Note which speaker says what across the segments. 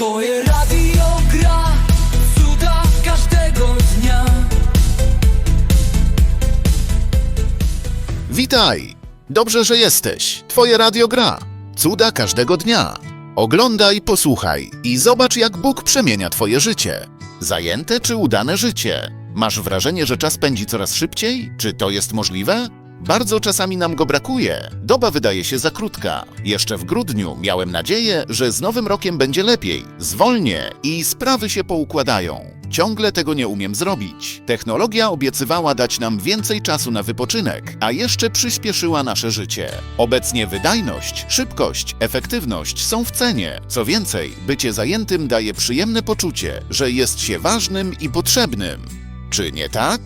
Speaker 1: Twoje radio gra cuda każdego dnia.
Speaker 2: Witaj! Dobrze, że jesteś. Twoje radio gra. Cuda każdego dnia. Oglądaj, posłuchaj i zobacz, jak Bóg przemienia Twoje życie. Zajęte czy udane życie? Masz wrażenie, że czas pędzi coraz szybciej? Czy to jest możliwe? Bardzo czasami nam go brakuje. Doba wydaje się za krótka. Jeszcze w grudniu miałem nadzieję, że z nowym rokiem będzie lepiej, zwolnię i sprawy się poukładają. Ciągle tego nie umiem zrobić. Technologia obiecywała dać nam więcej czasu na wypoczynek, a jeszcze przyspieszyła nasze życie. Obecnie wydajność, szybkość, efektywność są w cenie. Co więcej, bycie zajętym daje przyjemne poczucie, że jest się ważnym i potrzebnym. Czy nie tak?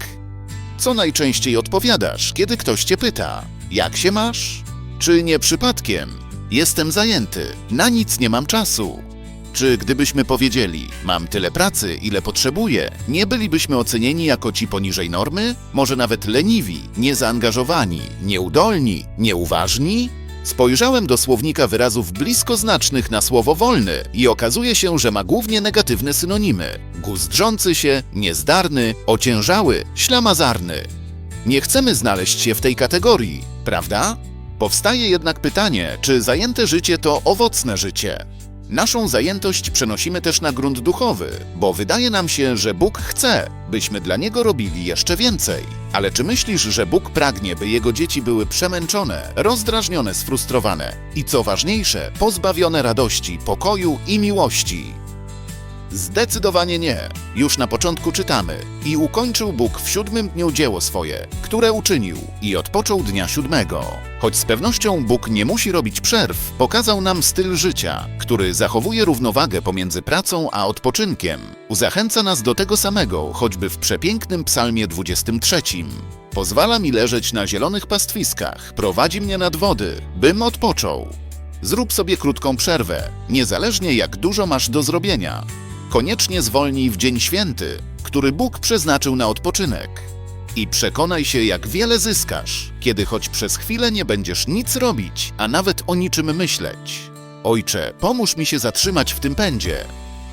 Speaker 2: Co najczęściej odpowiadasz, kiedy ktoś cię pyta: Jak się masz? Czy nie przypadkiem? Jestem zajęty, na nic nie mam czasu. Czy gdybyśmy powiedzieli: Mam tyle pracy, ile potrzebuję, nie bylibyśmy ocenieni jako ci poniżej normy? Może nawet leniwi, niezaangażowani, nieudolni, nieuważni? Spojrzałem do słownika wyrazów blisko znacznych na słowo wolny i okazuje się, że ma głównie negatywne synonimy: guzdrzący się, niezdarny, ociężały, ślamazarny. Nie chcemy znaleźć się w tej kategorii, prawda? Powstaje jednak pytanie, czy zajęte życie to owocne życie? Naszą zajętość przenosimy też na grunt duchowy, bo wydaje nam się, że Bóg chce, byśmy dla Niego robili jeszcze więcej. Ale czy myślisz, że Bóg pragnie, by Jego dzieci były przemęczone, rozdrażnione, sfrustrowane i co ważniejsze, pozbawione radości, pokoju i miłości? Zdecydowanie nie. Już na początku czytamy: I ukończył Bóg w siódmym dniu dzieło swoje, które uczynił, i odpoczął dnia siódmego. Choć z pewnością Bóg nie musi robić przerw, pokazał nam styl życia, który zachowuje równowagę pomiędzy pracą a odpoczynkiem. Zachęca nas do tego samego, choćby w przepięknym Psalmie 23. Pozwala mi leżeć na zielonych pastwiskach, prowadzi mnie nad wody, bym odpoczął. Zrób sobie krótką przerwę, niezależnie jak dużo masz do zrobienia. Koniecznie zwolnij w dzień święty, który Bóg przeznaczył na odpoczynek. I przekonaj się, jak wiele zyskasz, kiedy choć przez chwilę nie będziesz nic robić, a nawet o niczym myśleć. Ojcze, pomóż mi się zatrzymać w tym pędzie,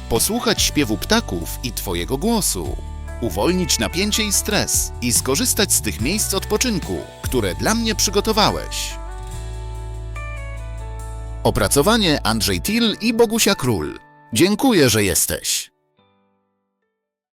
Speaker 2: posłuchać śpiewu ptaków i Twojego głosu, uwolnić napięcie i stres i skorzystać z tych miejsc odpoczynku, które dla mnie przygotowałeś. Opracowanie Andrzej Till i Bogusia Król. Dziękuję, że jesteś.